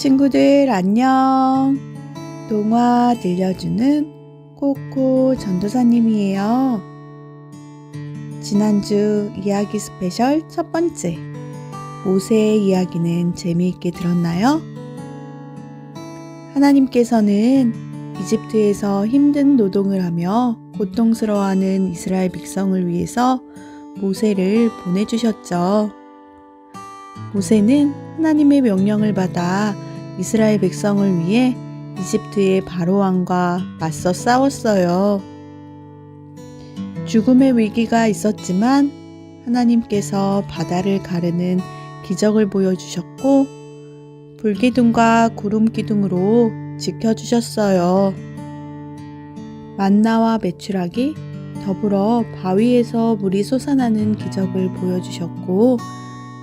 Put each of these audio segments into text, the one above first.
친구들 안녕. 동화 들려주는 코코 전도사님이에요. 지난주 이야기 스페셜 첫 번째. 모세의 이야기는 재미있게 들었나요? 하나님께서는 이집트에서 힘든 노동을 하며 고통스러워하는 이스라엘 백성을 위해서 모세를 보내주셨죠. 모세는 하나님의 명령을 받아 이스라엘 백성을 위해 이집트의 바로왕과 맞서 싸웠어요. 죽음의 위기가 있었지만 하나님께서 바다를 가르는 기적을 보여주셨고 불기둥과 구름 기둥으로 지켜주셨어요. 만나와 메추라기 더불어 바위에서 물이 솟아나는 기적을 보여주셨고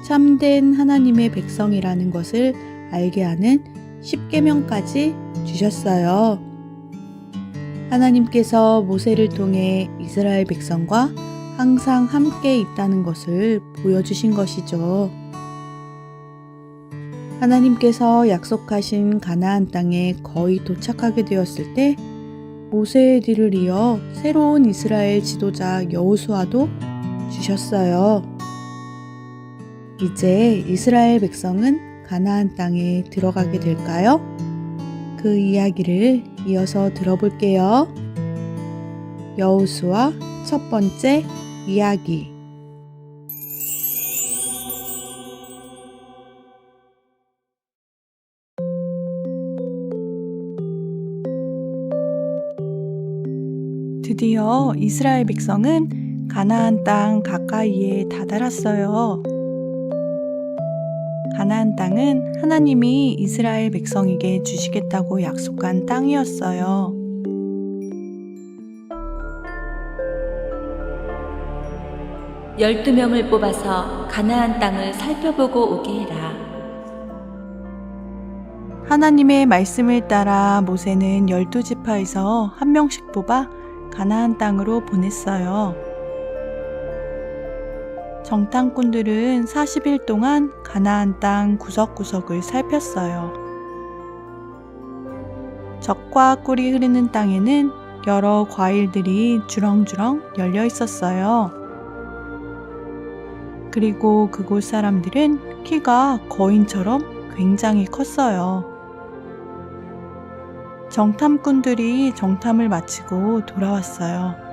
참된 하나님의 백성이라는 것을 알게 하는 십계명까지 주셨어요. 하나님께서 모세를 통해 이스라엘 백성과 항상 함께 있다는 것을 보여주신 것이죠. 하나님께서 약속하신 가나안 땅에 거의 도착하게 되었을 때 모세의 뒤를 이어 새로운 이스라엘 지도자 여호수아도 주셨어요. 이제 이스라엘 백성은 가나안 땅에 들어가게 될까요? 그 이야기를 이어서 들어볼게요. 여호수아 첫 번째 이야기 드디어 이스라엘 백성은 가나안 땅 가까이에 다다랐어요. 가나안 땅은 하나님이 이스라엘 백성에게 주시겠다고 약속한 땅이었어요. 열두 명을 뽑아서 가나안 땅을 살펴보고 오게 해라. 하나님의 말씀을 따라 모세는 열두 지파에서 한 명씩 뽑아 가나안 땅으로 보냈어요. 정탐꾼들은 40일 동안 가나안 땅 구석구석을 살폈어요. 적과 꿀이 흐르는 땅에는 여러 과일들이 주렁주렁 열려 있었어요. 그리고 그곳 사람들은 키가 거인처럼 굉장히 컸어요. 정탐꾼들이 정탐을 마치고 돌아왔어요.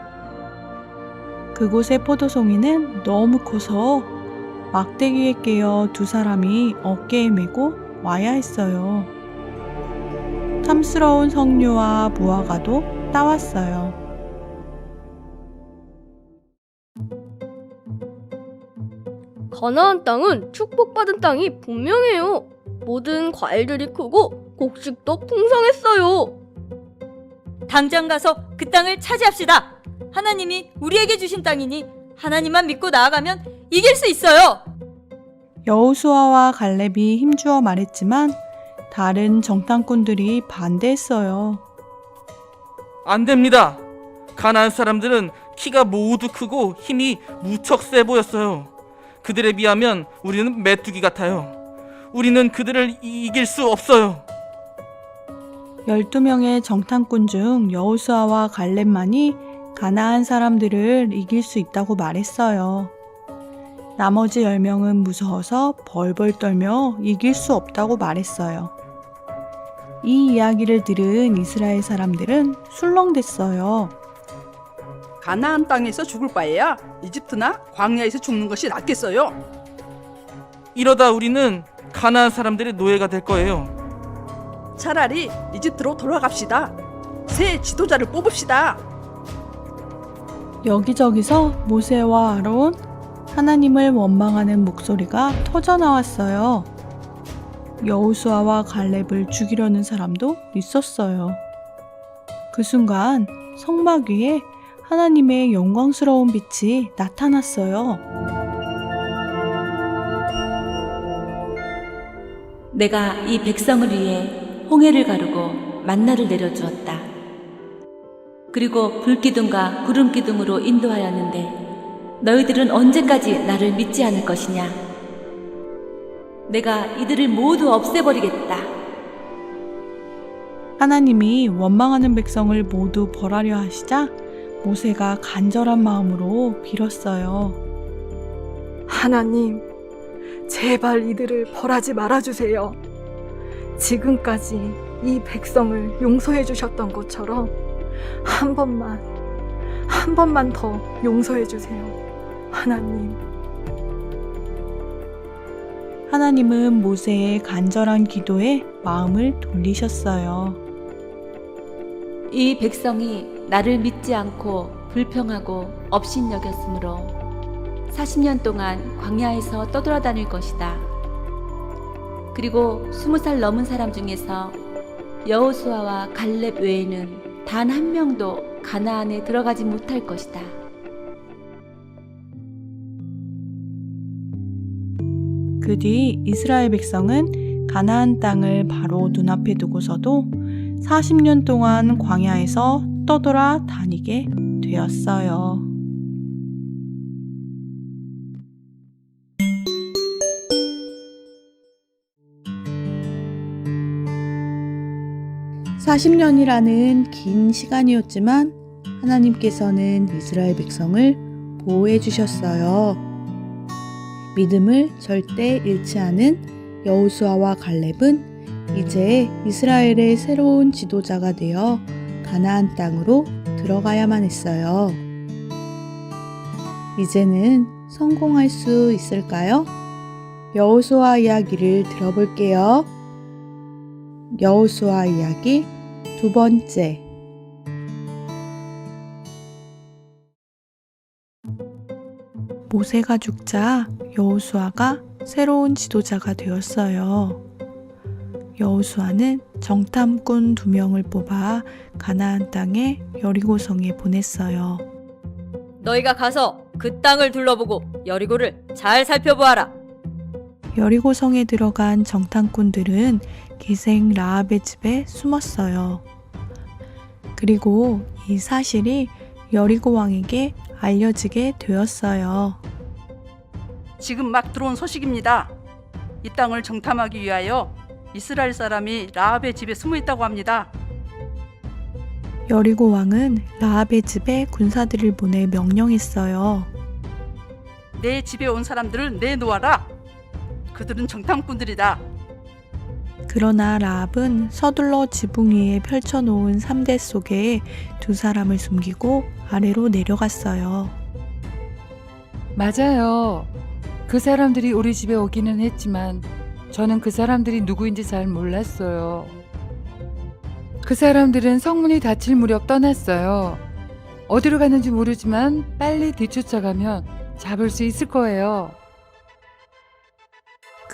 그곳의 포도송이는 너무 커서 막대기에 깨어 두 사람이 어깨에 메고 와야 했어요. 탐스러운 석류와 무화과도 따왔어요. 가나안 땅은 축복받은 땅이 분명해요. 모든 과일들이 크고 곡식도 풍성했어요. 당장 가서 그 땅을 차지합시다. 하나님이 우리에게 주신 땅이니 하나님만 믿고 나아가면 이길 수 있어요. 여호수아와 갈렙이 힘주어 말했지만 다른 정탐꾼들이 반대했어요. 안 됩니다. 가나안 사람들은 키가 모두 크고 힘이 무척 세 보였어요. 그들에 비하면 우리는 메뚜기 같아요. 우리는 그들을 이- 이길 수 없어요. 12명의 정탐꾼 중 여호수아와 갈렙만이 가나안 사람들을 이길 수 있다고 말했어요. 나머지 10명은 무서워서 벌벌 떨며 이길 수 없다고 말했어요. 이 이야기를 들은 이스라엘 사람들은 술렁댔어요. 가나안 땅에서 죽을 바에야 이집트나 광야에서 죽는 것이 낫겠어요. 이러다 우리는 가나안 사람들의 노예가 될 거예요. 차라리 이집트로 돌아갑시다. 새 지도자를 뽑읍시다. 여기저기서 모세와 아론, 하나님을 원망하는 목소리가 터져 나왔어요. 여호수아와 갈렙을 죽이려는 사람도 있었어요. 그 순간 성막 위에 하나님의 영광스러운 빛이 나타났어요. 내가 이 백성을 위해 홍해를 가르고 만나를 내려주었다. 그리고 불기둥과 구름기둥으로 인도하였는데 너희들은 언제까지 나를 믿지 않을 것이냐? 내가 이들을 모두 없애버리겠다. 하나님이 원망하는 백성을 모두 벌하려 하시자 모세가 간절한 마음으로 빌었어요. 하나님, 제발 이들을 벌하지 말아주세요. 지금까지 이 백성을 용서해 주셨던 것처럼 한 번만, 한 번만 더 용서해 주세요. 하나님. 하나님은 모세의 간절한 기도에 마음을 돌리셨어요. 이 백성이 나를 믿지 않고 불평하고 업신여겼으므로 40년 동안 광야에서 떠돌아다닐 것이다. 그리고 20살 넘은 사람 중에서 여호수아와 갈렙 외에는 단 한 명도 가나안에 들어가지 못할 것이다. 그 뒤 이스라엘 백성은 가나안 땅을 바로 눈앞에 두고서도 40년 동안 광야에서 떠돌아 다니게 되었어요. (40년이라는) 긴 시간이었지만 하나님께서는 이스라엘 백성을 보호해 주셨어요. 믿음을 절대 잃지 않은 여호수아와 갈렙은 이제 이스라엘의 새로운 지도자가 되어 가나안 땅으로 들어가야만 했어요. 이제는 성공할 수 있을까요? 여호수아 이야기를 들어볼게요. 여호수아 이야기 두 번째 모세가 죽자 여호수아가 새로운 지도자가 되었어요. 여호수아는 정탐꾼 두 명을 뽑아 가나안 땅의 여리고 성에 보냈어요. 너희가 가서 그 땅을 둘러보고 여리고를 잘 살펴보아라. 여리고 성에 들어간 정탐꾼들은 기생 라합의 집에 숨었어요. 그리고 이 사실이 여리고 왕에게 알려지게 되었어요. 지금 막 들어온 소식입니다. 이 땅을 정탐하기 위하여 이스라엘 사람이 라합의 집에 숨어 있다고 합니다. 여리고 왕은 라합의 집에 군사들을 보내 명령했어요. 내 집에 온 사람들을 내놓아라. 그들은 정탐꾼들이다. 그러나 라합은 서둘러 지붕 위에 펼쳐놓은 삼대 속에 두 사람을 숨기고 아래로 내려갔어요. 맞아요. 그 사람들이 우리 집에 오기는 했지만 저는 그 사람들이 누구인지 잘 몰랐어요. 그 사람들은 성문이 닫힐 무렵 떠났어요. 어디로 갔는지 모르지만 빨리 뒤쫓아가면 잡을 수 있을 거예요.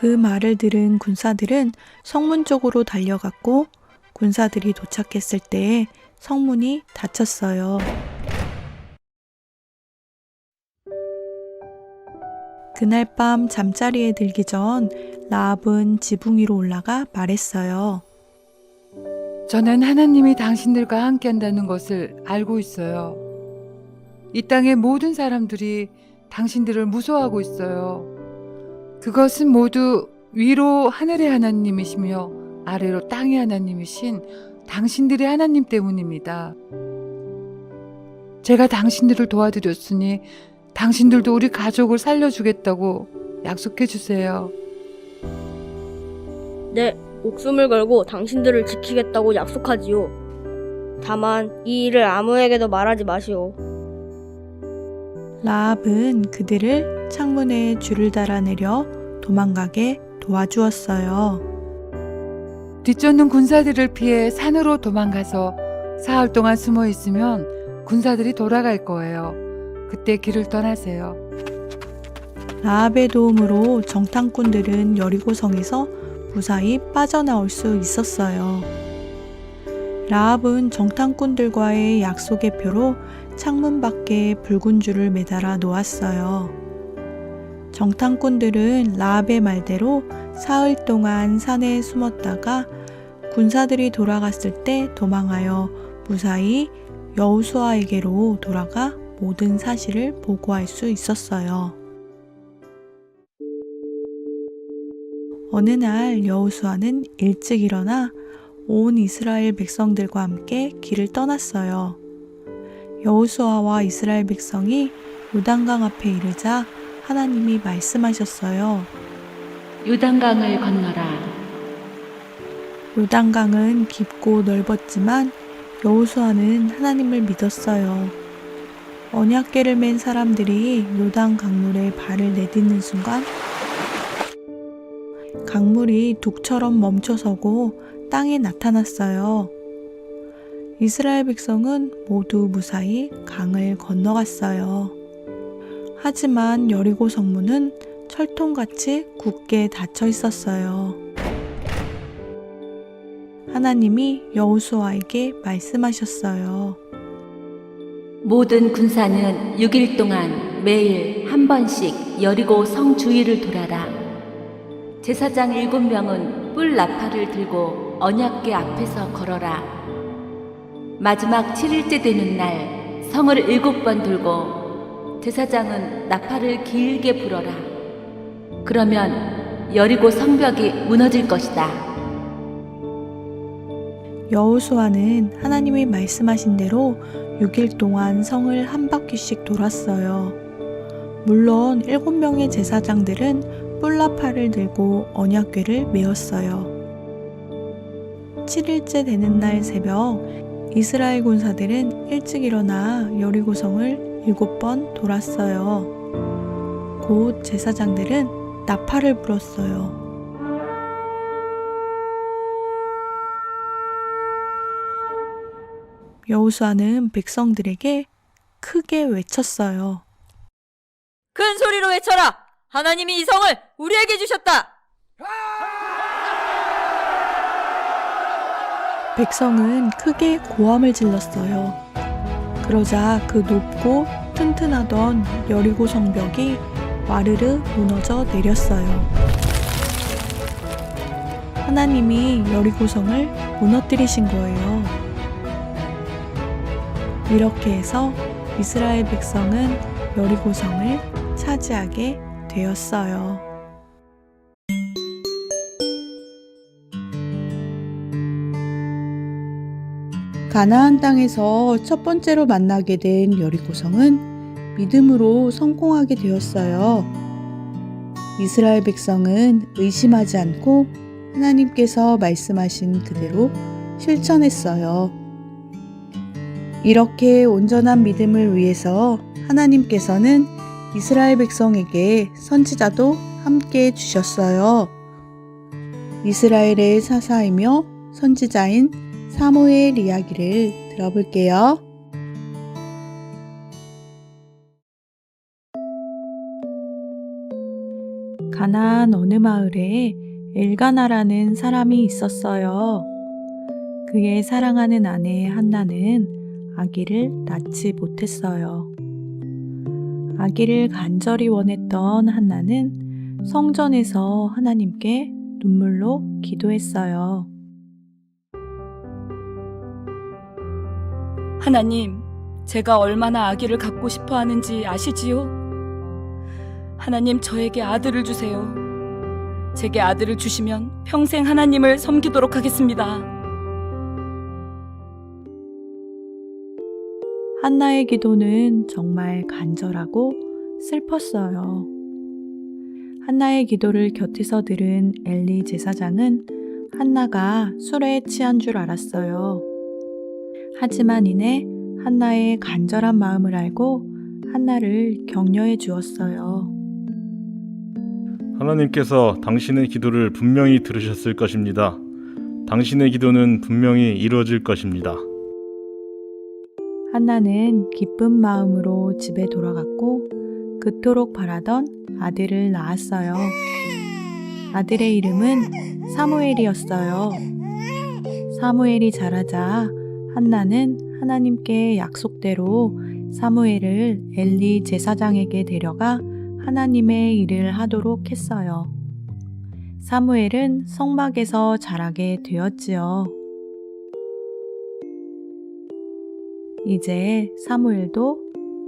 그 말을 들은 군사들은 성문 쪽으로 달려갔고 군사들이 도착했을 때 성문이 닫혔어요. 그날 밤 잠자리에 들기 전 라합은 지붕 위로 올라가 말했어요. 저는 하나님이 당신들과 함께 한다는 것을 알고 있어요. 이 땅의 모든 사람들이 당신들을 무서워하고 있어요. 그것은 모두 위로 하늘의 하나님이시며 아래로 땅의 하나님이신 당신들의 하나님 때문입니다. 제가 당신들을 도와드렸으니 당신들도 우리 가족을 살려주겠다고 약속해 주세요. 네, 목숨을 걸고 당신들을 지키겠다고 약속하지요. 다만 이 일을 아무에게도 말하지 마시오. 라합은 그들을 창문에 줄을 달아내려 도망가게 도와주었어요. 뒤쫓는 군사들을 피해 산으로 도망가서 사흘 동안 숨어 있으면 군사들이 돌아갈 거예요. 그때 길을 떠나세요. 라합의 도움으로 정탐꾼들은 여리고성에서 무사히 빠져나올 수 있었어요. 라합은 정탐꾼들과의 약속의 표로 창문 밖에 붉은 줄을 매달아 놓았어요. 정탐꾼들은 라합의 말대로 사흘 동안 산에 숨었다가 군사들이 돌아갔을 때 도망하여 무사히 여우수아에게로 돌아가 모든 사실을 보고할 수 있었어요. 어느 날 여우수아는 일찍 일어나 온 이스라엘 백성들과 함께 길을 떠났어요. 여호수아와 이스라엘 백성이 요단강 앞에 이르자 하나님이 말씀하셨어요. 요단강을 건너라. 요단강은 깊고 넓었지만 여호수아는 하나님을 믿었어요. 언약궤를 맨 사람들이 요단 강물에 발을 내딛는 순간 강물이 독처럼 멈춰서고 땅에 나타났어요. 이스라엘 백성은 모두 무사히 강을 건너갔어요. 하지만 여리고 성문은 철통같이 굳게 닫혀 있었어요. 하나님이 여호수아에게 말씀하셨어요. 모든 군사는 6일 동안 매일 한 번씩 여리고 성 주위를 돌아라. 제사장 일곱 명은 뿔 나팔을 들고 언약궤 앞에서 걸어라. 마지막 7일째 되는 날 성을 일곱 번 돌고 제사장은 나팔을 길게 불어라. 그러면 여리고 성벽이 무너질 것이다. 여호수아는 하나님이 말씀하신 대로 6일 동안 성을 한 바퀴씩 돌았어요. 물론 7명의 제사장들은 뿔나팔을 들고 언약궤를 메었어요. 7일째 되는 날 새벽 이스라엘 군사들은 일찍 일어나 여리고성을 7번 돌았어요. 곧 제사장들은 나팔을 불었어요. 여호수아는 백성들에게 크게 외쳤어요. 큰 소리로 외쳐라. 하나님이 이 성을 우리에게 주셨다. 백성은 크게 고함을 질렀어요. 그러자 그 높고 튼튼하던 여리고 성벽이 와르르 무너져 내렸어요. 하나님이 여리고성을 무너뜨리신 거예요. 이렇게 해서 이스라엘 백성은 여리고성을 차지하게 되었어요. 가나안 땅에서 첫 번째로 만나게 된 여리고성은 믿음으로 성공하게 되었어요. 이스라엘 백성은 의심하지 않고 하나님께서 말씀하신 그대로 실천했어요. 이렇게 온전한 믿음을 위해서 하나님께서는 이스라엘 백성에게 선지자도 함께 주셨어요. 이스라엘의 사사이며 선지자인 사무엘 이야기를 들어볼게요. 가나안 어느 마을에 엘가나라는 사람이 있었어요. 그의 사랑하는 아내 한나는 아기를 낳지 못했어요. 아기를 간절히 원했던 한나는 성전에서 하나님께 눈물로 기도했어요. 하나님, 제가 얼마나 아기를 갖고 싶어 하는지 아시지요? 하나님, 저에게 아들을 주세요. 제게 아들을 주시면 평생 하나님을 섬기도록 하겠습니다. 한나의 기도는 정말 간절하고 슬펐어요. 한나의 기도를 곁에서 들은 엘리 제사장은 한나가 술에 취한 줄 알았어요. 하지만 이내 한나의 간절한 마음을 알고 한나를 격려해 주었어요. 하나님께서 당신의 기도를 분명히 들으셨을 것입니다. 당신의 기도는 분명히 이루어질 것입니다. 한나는 기쁜 마음으로 집에 돌아갔고 그토록 바라던 아들을 낳았어요. 아들의 이름은 사무엘이었어요. 사무엘이 자라자 한나는 하나님께 약속대로 사무엘을 엘리 제사장에게 데려가 하나님의 일을 하도록 했어요. 사무엘은 성막에서 자라게 되었지요. 이제 사무엘도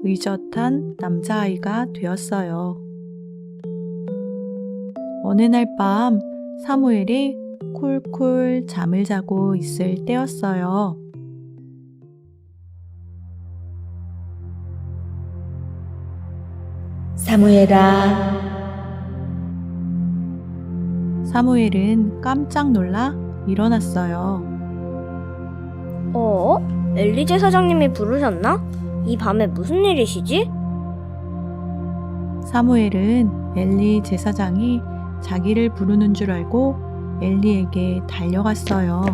의젓한 남자아이가 되었어요. 어느 날 밤 사무엘이 쿨쿨 잠을 자고 있을 때였어요. 사무엘아, 사무엘은 깜짝 놀라 일어났어요. 어? 엘리제 사장님이 부르셨나? 이 밤에 무슨 일이시지? 사무엘은 엘리 제사장이 자기를 부르는 줄 알고 엘리에게 달려갔어요.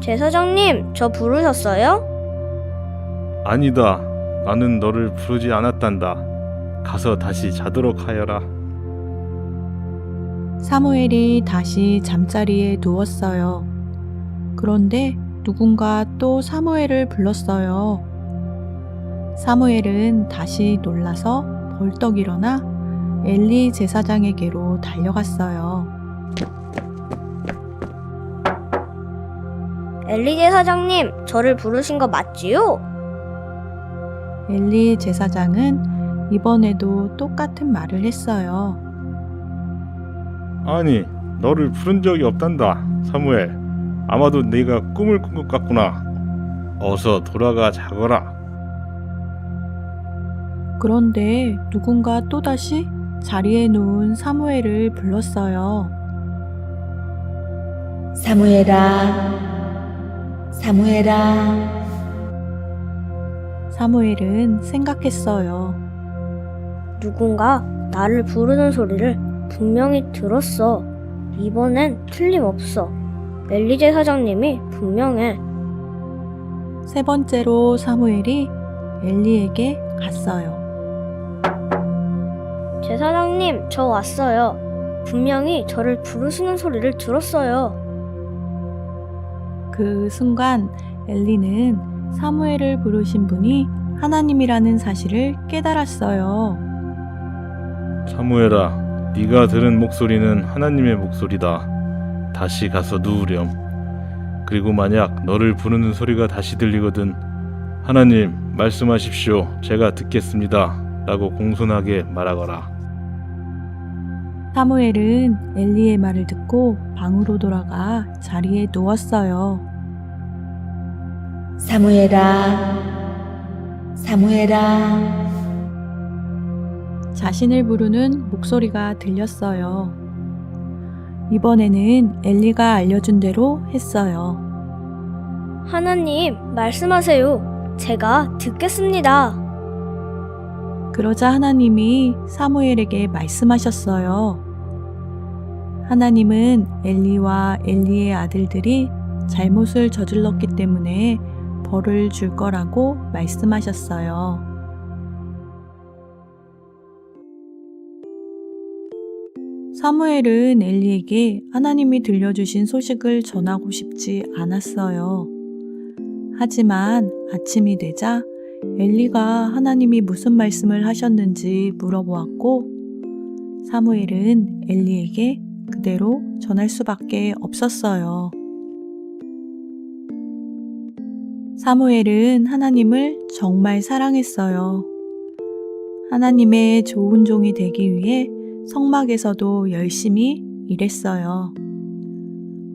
제사장님, 저 부르셨어요? 아니다. 나는 너를 부르지 않았단다. 가서 다시 자도록 하여라. 사무엘이 다시 잠자리에 누웠어요. 그런데 누군가 또 사무엘을 불렀어요. 사무엘은 다시 놀라서 벌떡 일어나 엘리 제사장에게로 달려갔어요. 엘리 제 사장님, 저를 부르신 거 맞지요? 엘리 제사장은 이번에도 똑같은 말을 했어요. 아니, 너를 부른 적이 없단다. 사무엘. 아마도 네가 꿈을 꾼 것 같구나. 어서 돌아가 자거라. 그런데 누군가 또다시 자리에 누운 사무엘을 불렀어요. 사무엘아, 사무엘아. 사무엘은 생각했어요. 누군가 나를 부르는 소리를 분명히 들었어. 이번엔 틀림없어. 엘리제 사장님이 분명해. 세 번째로 사무엘이 엘리에게 갔어요. 제 사장님, 저 왔어요. 분명히 저를 부르시는 소리를 들었어요. 그 순간 엘리는 사무엘을 부르신 분이 하나님이라는 사실을 깨달았어요. 사무엘아, 네가 들은 목소리는 하나님의 목소리다. 다시 가서 누우렴. 그리고 만약 너를 부르는 소리가 다시 들리거든 하나님 말씀하십시오. 제가 듣겠습니다. 라고 공손하게 말하거라. 사무엘은 엘리의 말을 듣고 방으로 돌아가 자리에 누웠어요. 사무엘아, 사무엘아. 자신을 부르는 목소리가 들렸어요. 이번에는 엘리가 알려준 대로 했어요. 하나님, 말씀하세요. 제가 듣겠습니다. 그러자 하나님이 사무엘에게 말씀하셨어요. 하나님은 엘리와 엘리의 아들들이 잘못을 저질렀기 때문에 벌을 줄 거라고 말씀하셨어요. 사무엘은 엘리에게 하나님이 들려주신 소식을 전하고 싶지 않았어요. 하지만 아침이 되자 엘리가 하나님이 무슨 말씀을 하셨는지 물어보았고 사무엘은 엘리에게 그대로 전할 수밖에 없었어요. 사무엘은 하나님을 정말 사랑했어요. 하나님의 좋은 종이 되기 위해 성막에서도 열심히 일했어요.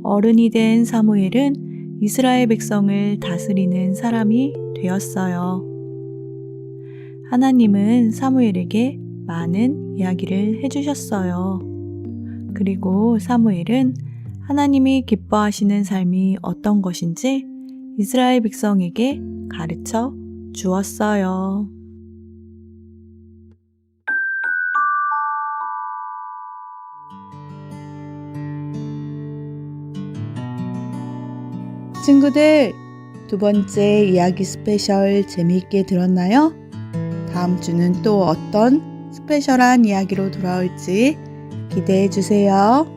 어른이 된 사무엘은 이스라엘 백성을 다스리는 사람이 되었어요. 하나님은 사무엘에게 많은 이야기를 해주셨어요. 그리고 사무엘은 하나님이 기뻐하시는 삶이 어떤 것인지 이스라엘 백성에게 가르쳐 주었어요. 친구들, 두 번째 이야기 스페셜 재미있게 들었나요? 다음 주는 또 어떤 스페셜한 이야기로 돌아올지 기대해 주세요.